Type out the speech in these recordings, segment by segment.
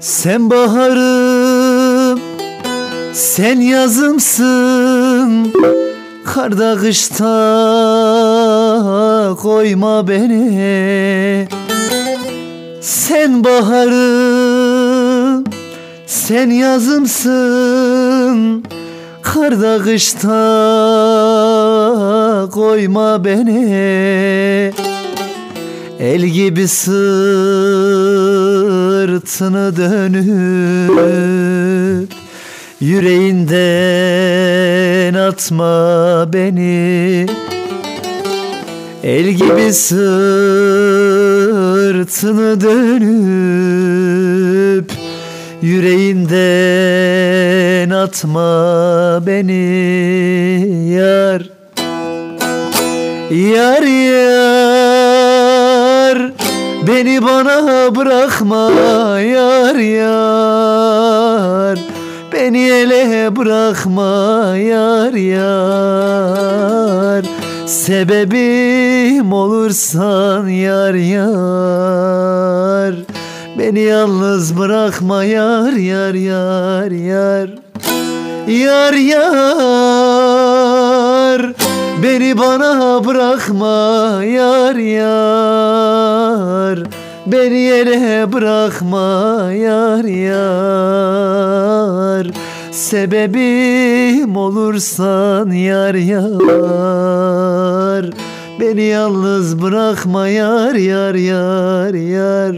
Sen baharım, sen yazımsın. Karda kışta koyma beni. Sen baharım, sen yazımsın. Karda kışta koyma beni. El gibi sırtını dönüp Yüreğinden atma beni. El gibi sırtını dönüp Yüreğinden atma beni yar. Yar yar Beni bana bırakma yar yar. Beni ele bırakma yar yar. Sebebim olursan yar yar. Beni yalnız bırakma yar yar yar yar. Yar yar Beni bana bırakma yar yar. Beni yere bırakma yar yar. Sebebim olursan yar yar. Beni yalnız bırakma yar yar yar yar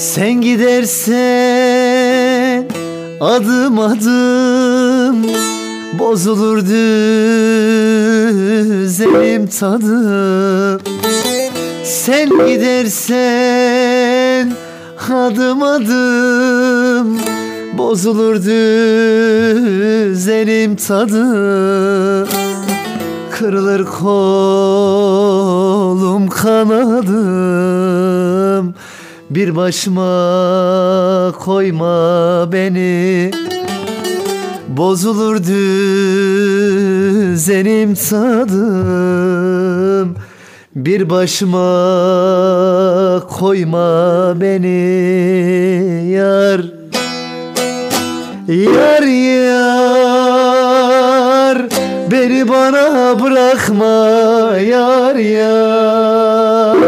Sen gidersen adım adım Bozulur düzenim tadım. Sen gidersen adım adım Bozulur düzenim tadım. Kırılır kolum kanadım bir başıma koyma beni. Bozulur düzenim tadım. Bir başıma koyma beni yar. Yar yar. Beni bana bırakma yar yar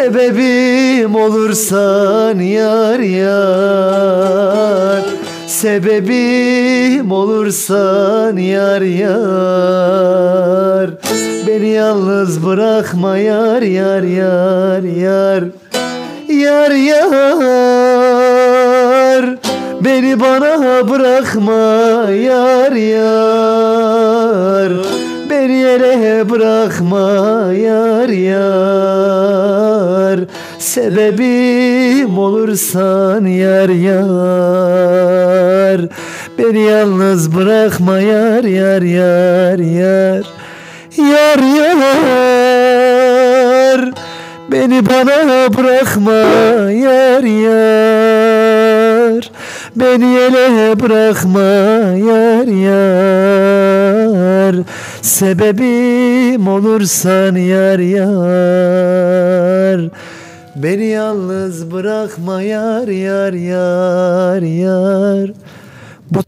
Sebebim olursan yar yar. Sebebim olursan yar yar. Beni yalnız bırakma yar yar yar yar. Yar yar. Beni bana bırakma yar yar. Beni yere bırakma yar yar Sebebim olursan yar yar. Beni yalnız bırakma yar yar yar yar. Yar yar. Beni bana bırakma yar yar. Beni ele bırakma yar yar. Sebebim olursan yar yar Beni yalnız bırakma yar yar yar yar. Bu